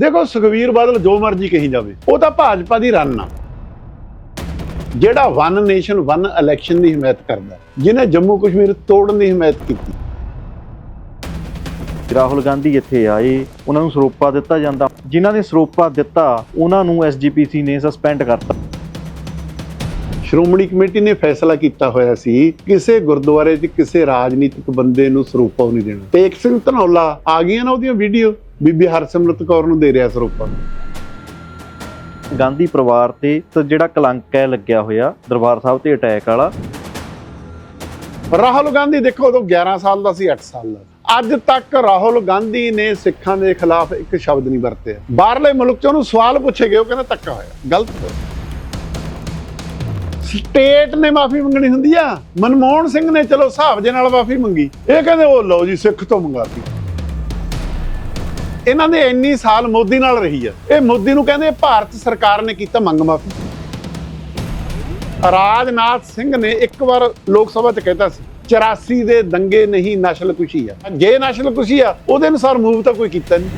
ਦੇਖੋ ਸੁਖਵੀਰ ਬਾਦਲ ਜੋ ਮਰਜ਼ੀ ਕਹੀ ਜਾਵੇ ਉਹ ਤਾਂ ਭਾਜਪਾ ਦੀ ਰਨ ਆ। ਜਿਹੜਾ ਵਨ ਨੇਸ਼ਨ ਵਨ ਇਲੈਕਸ਼ਨ ਦੀ ਹਮਾਇਤ ਕਰਦਾ ਜਿਹਨੇ ਜੰਮੂ ਕਸ਼ਮੀਰ ਤੋੜਨ ਦੀ ਹਮਾਇਤ ਕੀਤੀ। ਰਾਹੁਲ ਗਾਂਧੀ ਇੱਥੇ ਆਏ ਉਹਨਾਂ ਨੂੰ ਸਰੋਪਾ ਦਿੱਤਾ ਜਾਂਦਾ। ਜਿਨ੍ਹਾਂ ਨੇ ਸਰੋਪਾ ਦਿੱਤਾ ਉਹਨਾਂ ਨੂੰ ਐਸਜੀਪੀਸੀ ਨੇ ਸਸਪੈਂਡ ਕਰਤਾ। ਸ਼੍ਰੋਮਣੀ ਕਮੇਟੀ ਨੇ ਫੈਸਲਾ ਕੀਤਾ ਹੋਇਆ ਸੀ ਕਿਸੇ ਗੁਰਦੁਆਰੇ 'ਚ ਕਿਸੇ ਰਾਜਨੀਤਿਕ ਬੰਦੇ ਨੂੰ ਸਰੂਪਾ ਨਹੀਂ ਦੇਣਾ। ਟੇਕ ਸਿੰਘ ਧਨੌਲਾ ਆ ਗਈਆਂ ਨਾ ਉਹਦੀਆਂ ਵੀਡੀਓ ਬੀਬੀ ਹਰਸਿਮਰਤ ਕੌਰ ਨੂੰ ਦੇ ਰਿਹਾ ਸਰੂਪਾ। ਗਾਂਧੀ ਪਰਿਵਾਰ ਤੇ ਤਾਂ ਜਿਹੜਾ ਕਲੰਕ ਹੈ ਲੱਗਿਆ ਹੋਇਆ ਦਰਬਾਰ ਸਾਹਿਬ ਤੇ ਅਟੈਕ ਵਾਲਾ। ਰਾਹੁਲ ਗਾਂਧੀ ਦੇਖੋ ਉਦੋਂ 11 ਸਾਲ ਦਾ ਸੀ 8 ਸਾਲ ਦਾ ਅੱਜ ਤੱਕ ਰਾਹੁਲ ਗਾਂਧੀ ਨੇ ਸਿੱਖਾਂ ਦੇ ਖਿਲਾਫ ਇੱਕ ਸ਼ਬਦ ਨਹੀਂ ਵਰਤਿਆ। ਬਾਹਰਲੇ ਮੁਲਕ 'ਚ ਉਹਨੂੰ ਸਵਾਲ ਪੁੱਛੇ ਗਏ ਉਹ ਕਹਿੰਦਾ ਧੱਕਾ ਹੋਇਆ ਗਲਤ ਸਟੇਟ ਨੇ ਮਾਫੀ ਮੰਗਣੀ ਹੁੰਦੀ ਆ। ਮਨਮੋਹਨ ਸਿੰਘ ਨੇ ਚਲੋ ਹਿਸਾਬ ਜੇ ਨਾਲ ਮਾਫੀ ਮੰਗੀ। ਇਹ ਕਹਿੰਦੇ ਉਹ ਲਓ ਜੀ ਸਿੱਖ ਤੋਂ ਮੰਗਾਤੀ। ਇਹਨਾਂ ਦੇ ਇੰਨੀ ਸਾਲ ਮੋਦੀ ਨਾਲ ਰਹੀ ਆ। ਇਹ ਮੋਦੀ ਨੂੰ ਕਹਿੰਦੇ ਭਾਰਤ ਸਰਕਾਰ ਨੇ ਕੀਤਾ ਮੰਗ ਮਾਫੀ। ਰਾਜਨਾਥ ਸਿੰਘ ਨੇ ਇੱਕ ਵਾਰ ਲੋਕ ਸਭਾ 'ਚ ਕਹਿਤਾ ਸੀ 84 ਦੇ ਦੰਗੇ ਨਹੀਂ ਨਸਲ ਕੁਸ਼ੀ ਆ। ਜੇ ਨਸਲ ਕੁਸ਼ੀ ਆ, ਉਹਦੇ ਅਨੁਸਾਰ ਮੂਵ ਤਾਂ ਕੋਈ ਕੀਤਾ ਨਹੀਂ।